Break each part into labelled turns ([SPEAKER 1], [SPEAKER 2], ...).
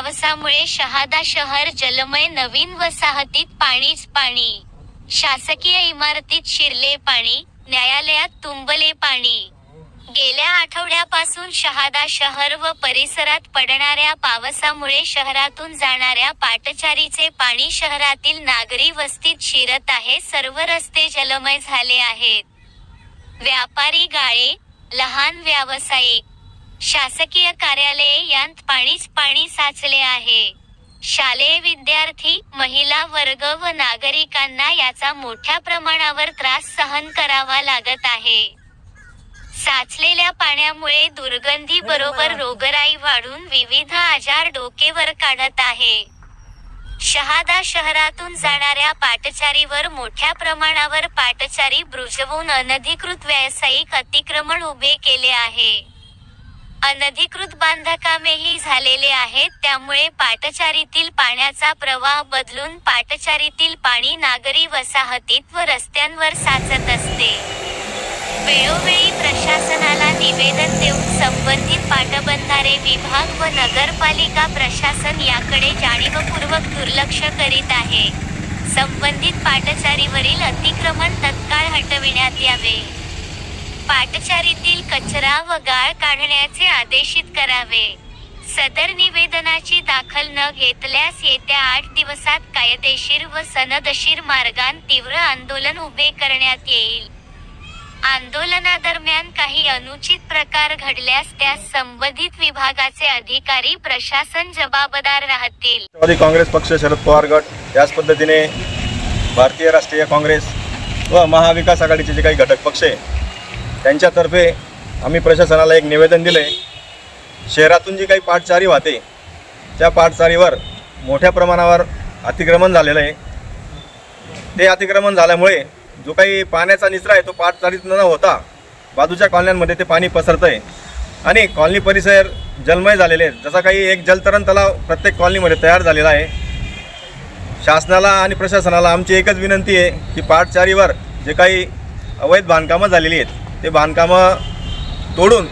[SPEAKER 1] पावसामुळे शहादा शहर जलमय नवीन वसाहतीत पाणीच पाणी. शासकीय इमारतीत शिरले पाणी न्यायालयात तुंबले पाणी. गेल्या आठवड्यापासून शहादा शहर व परिसरात पडणाऱ्या पावसामुळे शहरातून जाणाऱ्या पाटचारीचे पाणी शहरातील नागरी वस्तीत शिरत आहे सर्व रस्ते जलमय झाले आहेत. व्यापारी गाळे लहान व्यावसायिक शासकीय कार्यालये यांत पाणीच पाणी साचले आहे. शालेय विद्यार्थी महिला वर्ग व नागरिकांना याचा मोठ्या प्रमाणावर त्रास सहन करावा लागत आहे. साचलेल्या पाण्यामुळे दुर्गंधी बरोबर रोगराई वाढून विविध आजार डोकेवर काढत आहे. शहादा शहरातून जाणाऱ्या पाटचारीवर मोठ्या प्रमाणावर पाटचारी ब्रुजवून अनधिकृत व्यावसायिक अतिक्रमण उभे केले आहे. अनधिकृत बांधकामेही झालेले आहेत त्यामुळे पाटचारीतील पाण्याचा प्रवाह बदलून पाटचारीतील पाणी नागरी वसाहतीत व रस्त्यांवर साचत असते. वेळोवेळी प्रशासनाला निवेदन देऊन संबंधित पाटबंधारे विभाग व नगरपालिका प्रशासन याकडे जाणीवपूर्वक दुर्लक्ष करीत आहे. संबंधित पाटचारीवरील अतिक्रमण तत्काळ हटविण्यात यावे. पाटचारीतील कचरा व गाळ काढण्याचे आदेशित करावे. सदर निवेदनाची दाखल न घेतल्यास येत्या आठ दिवसात कायदेशीर व सनदशीर मार्गान तीव्र आंदोलन उभे करण्यात येईल. आंदोलनादरम्यान काही अनुचित प्रकार घडल्यास त्यास संबंधित विभागाचे अधिकारी प्रशासन जबाबदार राहतील.
[SPEAKER 2] राष्ट्रवादी काँग्रेस पक्ष शरद पवार गट याच पद्धतीने भारतीय राष्ट्रीय काँग्रेस व महाविकास आघाडीचे जे काही घटक पक्ष आहे त्यांच्यातर्फे आम्ही प्रशासनाला एक निवेदन दिलं आहे शहरातून जी काही पाठचारी वाहते त्या पाठचारीवर मोठ्या प्रमाणावर अतिक्रमण झालेलं आहे. ते अतिक्रमण झाल्यामुळे जो काही पाण्याचा निचरा आहे तो पाठचारीत न होता बाजूच्या कॉलन्यांमध्ये ते पाणी पसरतं आहे आणि कॉलनी परिसर जलमय झालेले आहेत. जसा काही एक जलतरण तलाव प्रत्येक कॉलनीमध्ये तयार झालेला आहे. शासनाला आणि प्रशासनाला आमची एकच विनंती आहे की पाठचारीवर जे काही अवैध बांधकामं झालेली आहेत ते बांधकामं तोडून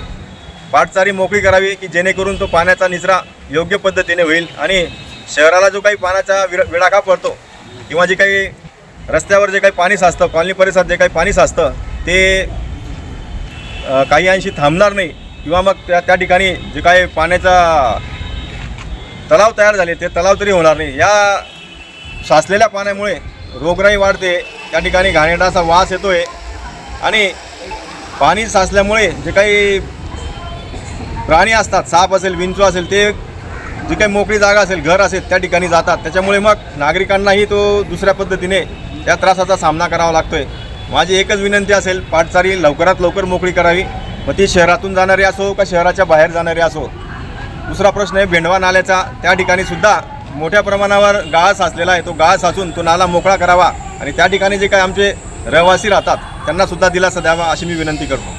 [SPEAKER 2] पाटचारी मोकळी करावी की जेणेकरून तो पाण्याचा निचरा योग्य पद्धतीने होईल आणि शहराला जो काही पाण्याचा विर विडाखा पडतो किंवा जे काही रस्त्यावर जे काही पाणी साचतं कॉलनी परिसरात जे काही पाणी साचतं ते काही अंशी थांबणार नाही किंवा मग त्या त्या ठिकाणी जे काही पाण्याचा तलाव तयार झाले ते तलाव तरी होणार नाही. या साचलेल्या पाण्यामुळे रोगराई वाढते त्या ठिकाणी घाणेरडा वास येतो आहे आणि पाणी साचल्यामुळे जे काही प्राणी असतात साप असेल विंचू असेल ते जी काही मोकळी जागा असेल घर असेल त्या ठिकाणी जातात. त्याच्यामुळे मग नागरिकांनाही तो दुसऱ्या पद्धतीने त्या त्रासाचा सामना करावा लागतोय. माझी एकच विनंती असेल पाटचारी लवकरात लवकर मोकळी करावी. मग ती शहरातून जाणारी असो का शहराच्या बाहेर जाणारी असो? दुसरा प्रश्न आहे भेंडवा नाल्याचा त्या ठिकाणी सुद्धा मोठ्या प्रमाणावर गाळ साचलेला आहे. तो गाळ साचून तो नाला मोकळा करावा. आणि त्या ठिकाणी जे काही आमचे रहिवासी राहतात त्यांना सुद्धा दिलासा द्यावा अशी मी विनंती करतो.